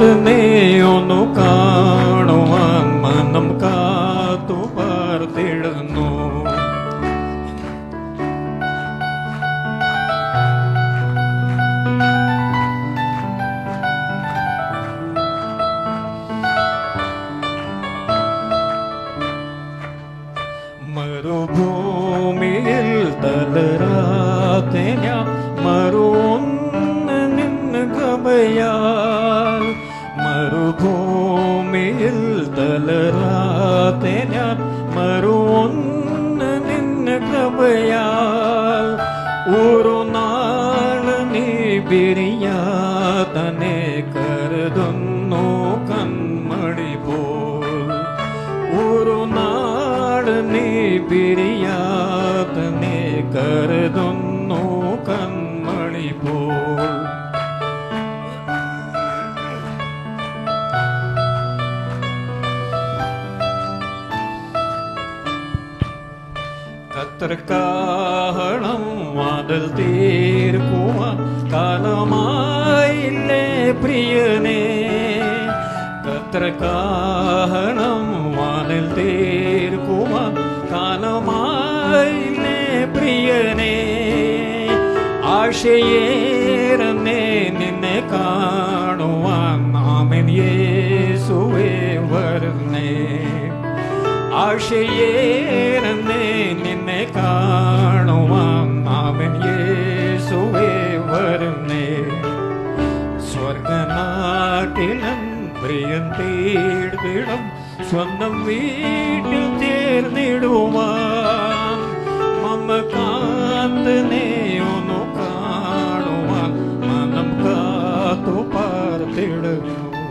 മമകാന്തനെ ഒന്നു കാണുവാൻ മനം കാത്തു പാർത്തിടുന്നു. മരുഭൂമിയിൽ തളരാതെ ഞാൻ മറുന്ന് നിന്ന് കവയാൽ തളരാതെ ഞാൻ മറുന്ന് നിന്ന് കവയാൽ. ഒരു നാൾ നീ പിരിയാതനെ കരുതുന്നു കൺമണി പോൽ. ഒരു നാട് നീ പിരിയാതനെ കരുതുന്നു കത്രക്കാഹണം വാതിൽ തീർക്കുവാൻ കാലമായില്ലേ പ്രിയനേ കത്രക്കാഹണം വാതിൽ തീർക്കുവാൻ കാലമായില്ലേ പ്രിയനേ ആശയേറന്നെ നിന്നെ കാണുവാൻ നാമൻ യേസുവേ വരുന്നേ ആശയേറന്നെ നിന്നെ കാണുവാൻ അവൻ യേശുവേ വരുന്നേ. സ്വർഗനാട്ടിലും പ്രിയൻ തേടിടും. സ്വന്തം വീട്ടിൽ ചേർന്നിടുവാൻ മമ്മ കാന്തനെ ഒന്നു കാണുവാൻ മനം കാത്തു പാർത്തിടുവാൻ